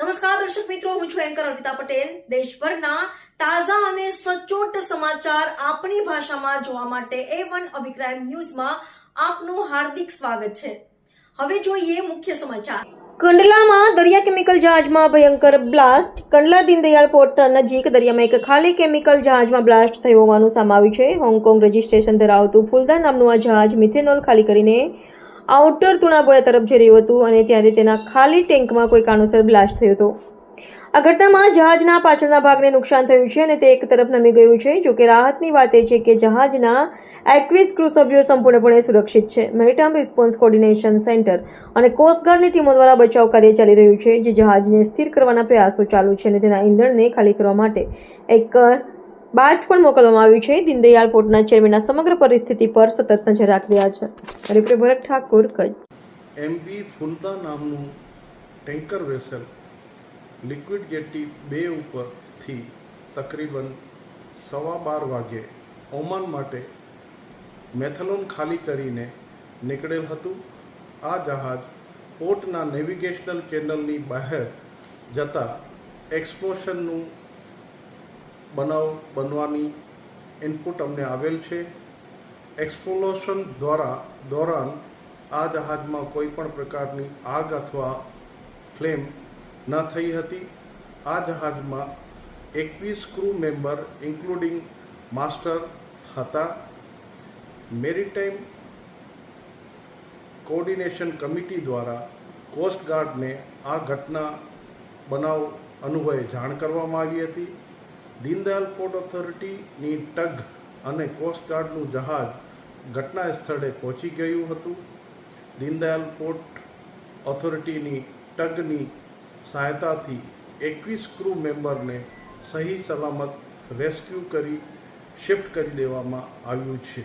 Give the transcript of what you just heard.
નમસ્કાર, દર્શક મિત્રો, હું છું એન્કર અર્પિતા પટેલ. દેશભરના તાજા અને સચોટ સમાચાર આપણી ભાષામાં જોવા માટે એ વન અભિપ્રાય ન્યૂઝમાં આપનું હાર્દિક સ્વાગત છે. હવે જોઈએ મુખ્ય સમાચાર. કંડલામાં દરિયા કેમિકલ જહાજમાં ભયંકર બ્લાસ્ટ. કંડલા દીનદયાળ પોર્ટ નજીક દરિયામાં એક ખાલી કેમિકલ જહાજમાં બ્લાસ્ટ થયું હોવાનું સામે છે. હોંગકોંગ રજિસ્ટ્રેશન ધરાવતું ફૂલદા નામનું આ જહાજ મિથેનોલ ખાલી કરીને આઉટર તુણાબોયા તરફ જઈ રહ્યું હતું અને ત્યારે તેના ખાલી ટેન્કમાં કોઈ કારણોસર બ્લાસ્ટ થયો હતો. આ ઘટનામાં જહાજના પાછળના ભાગને નુકસાન થયું છે અને તે એક તરફ નમી ગયું છે, જો કે રાહતની વાત એ છે કે જહાજના એકવીસ ક્રૂ સભ્યો સંપૂર્ણપણે સુરક્ષિત છે. મેરીટાઈમ રિસ્પોન્સ કોર્ડિનેશન સેન્ટર અને કોસ્ટગાર્ડની ટીમો દ્વારા બચાવ કાર્ય ચાલી રહ્યું છે, જે જહાજને સ્થિર કરવાના પ્રયાસો ચાલુ છે અને તેના ઇંધણને ખાલી કરવા માટે એક બાજ પણ મોકલવામાં આવ્યું છે. દીનદયાળ પોર્ટના ચેરમેન સમગ્ર પરિસ્થિતિ પર સતત નજર રાખી રહ્યા છે. રિપ્રે ભરત ઠાકુર, કચ્છ. એમબી ફુલતા નામનું ટેન્કર વેસલ લિક્વિડ જેટી બે ઉપરથી તકરીબન સવા બાર વાગે ઓમાન માટે મેથલોન ખાલી કરીને નીકળેલ હતું. આ જહાજ પોર્ટના નેવિગેશનલ ચેનલની બહાર જતા એક્સપ્લોશનનું બનાવ બનવાની ઇનપુટ અમને આવેલ છે. એક્સપ્લોશન દ્વારા, દોરાન આ જહાજમાં કોઈ પણ પ્રકારની આગ અથવા ફ્લેમ ન થઈ હતી. આ જહાજમાં એકવીસ ક્રૂ મેમ્બર ઇન્ક્લુડિંગ માસ્ટર હતા. મેરીટાઈમ કોઓર્ડિનેશન કમિટી દ્વારા કોસ્ટગાર્ડને આ ઘટના બનાવ અનુભવે જાણ કરવામાં આવી હતી. દીનદયાલ પોર્ટ ઓથોરિટીની ટગ અને કોસ્ટગાર્ડનું જહાજ ઘટના સ્થળે પહોંચી ગયું હતું. દીનદયાલ પોર્ટ ઓથોરિટીની ટગની સહાયતાથી એકવીસ ક્રૂ મેમ્બરને સહી સલામત રેસ્ક્યુ કરી શિફ્ટ કરી દેવામાં આવ્યું છે.